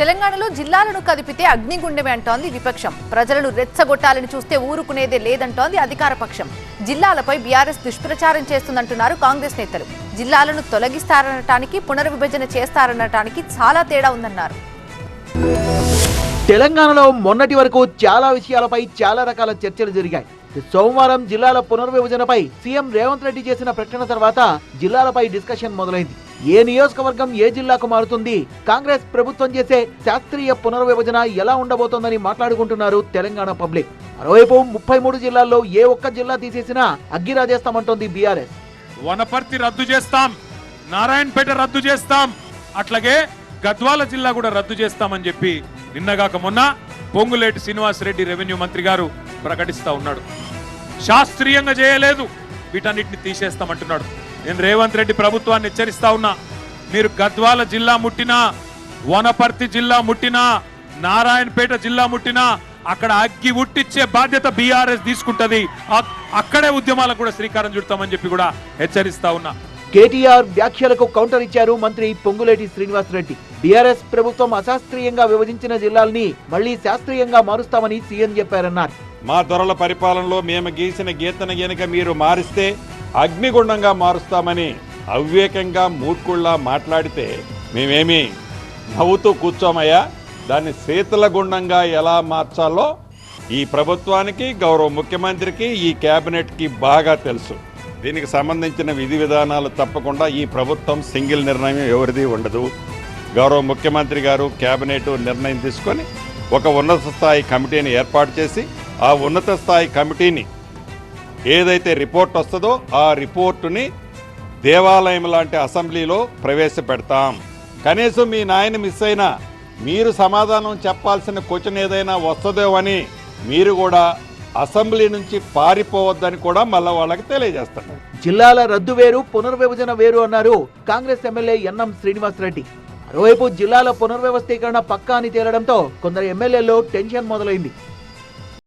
తెలంగాణలో జిల్లాలను కదిపితే అగ్నిగుండమే అంటోంది విపక్షం. ప్రజలను రెచ్చగొట్టాలని చూస్తే ఊరుకునేదే లేదంటోంది అధికార పక్షం. జిల్లాలపై బీఆర్ఎస్ దుష్ప్రచారం చేస్తుందంటున్నారు కాంగ్రెస్ నేతలు. జిల్లాలను తొలగిస్తారనటానికి పునర్విభజన చేస్తారనటానికి చాలా తేడా ఉందన్నారు. తెలంగాణలో మొన్నటి వరకు చాలా విషయాలపై చాలా రకాల చర్చలు జరిగాయి. సోమవారం జిల్లాల పునర్విభజనపై సీఎం రేవంత్ రెడ్డి చేసిన ప్రకటన తర్వాత జిల్లాలపై డిస్కషన్ మొదలైంది. ఏ నియోజకవర్గం ఏ జిల్లాకు మారుతుంది? కాంగ్రెస్ ప్రభుత్వం చేసే శాస్త్రీయ పునర్విభజన ఎలా ఉండబోతోందని మాట్లాడుకుంటున్నారు తెలంగాణ పబ్లిక్. మరోవైపు ముప్పై మూడు జిల్లాల్లో ఏ ఒక్క జిల్లా తీసేసినా అగ్గిరాజేస్తామంటోంది బీఆర్ఎస్. వనపర్తి రద్దు చేస్తాం నారాయణపేట రద్దు చేస్తాం అట్లాగే గద్వాల జిల్లా కూడా రద్దు చేస్తామని చెప్పి నిన్నగాక మొన్న పొంగులేటి శ్రీనివాస్ రెడ్డి రెవెన్యూ మంత్రి గారు ప్రకటిస్తా ఉన్నాడు. శాస్త్రీయంగా చేయలేదు వీటన్నిటిని తీసేస్తామంటున్నాడు. నేను రేవంత్ రెడ్డి ప్రభుత్వాన్ని హెచ్చరిస్తా ఉన్నా. మీరు గద్వాల జిల్లా ముట్టినా వనపర్తి జిల్లా ముట్టినా నారాయణపేట జిల్లా ముట్టినా అక్కడ అగ్గి ఉట్టిచ్చే బాధ్యత బీఆర్ఎస్ తీసుకుంటది. అక్- అక్కడే ఉద్యమాలకు కూడా శ్రీకారం చుడతామని చెప్పి కూడా హెచ్చరిస్తా ఉన్నా. కేటీఆర్ వ్యాఖ్యలకు కౌంటర్ ఇచ్చారు మంత్రి పొంగులేటి శ్రీనివాస్ రెడ్డి. బీఆర్ఎస్ ప్రభుత్వం అశాస్త్రీయంగా విభజించిన జిల్లాల్ని మళ్ళీ శాస్త్రీయంగా మారుస్తామని సీఎం చెప్పారన్నారు. మా దొరల పరిపాలనలో మేము గీసిన గీతను గనుక మీరు మారిస్తే అగ్నిగుండంగా మారుస్తామని అవివేకంగా మూర్ఖుళ్ళ మాట్లాడితే మేమేమి? నవ్వుతూ కూర్చోమయ్యా. దాన్ని శీతల గుండంగా ఎలా మార్చాలో ఈ ప్రభుత్వానికి గౌరవ ముఖ్యమంత్రికి ఈ కేబినెట్కి బాగా తెలుసు. దీనికి సంబంధించిన విధి విధానాలు తప్పకుండా ఈ ప్రభుత్వం సింగిల్ నిర్ణయం ఎవరిది ఉండదు. గౌరవ ముఖ్యమంత్రి గారు కేబినెట్ నిర్ణయం తీసుకొని ఒక ఉన్నత స్థాయి కమిటీని ఏర్పాటు చేసి ఆ ఉన్నత స్థాయి కమిటీని ఏదైతే రిపోర్ట్ వస్తుందో ఆ రిపోర్టుని దేవాలయం లాంటి అసెంబ్లీలో ప్రవేశపెడతాం. కనీసం మీ నాయన మిస్ అయినా మీరు సమాధానం చెప్పాల్సిన క్వశ్చన్ ఏదైనా వస్తుందో అని మీరు కూడా అసెంబ్లీ నుంచి పారిపోవద్దని కూడా మళ్ళా వాళ్ళకి తెలియజేస్తాను. జిల్లాల రద్దు వేరు పునర్విభజన వేరు అన్నారు Congress MLA N M Srinivas Reddy మరోవైపు జిల్లాల పునర్వ్యవస్థీకరణ పక్కా అని తేలడంతో కొందరు ఎమ్మెల్యేలో టెన్షన్ మొదలైంది.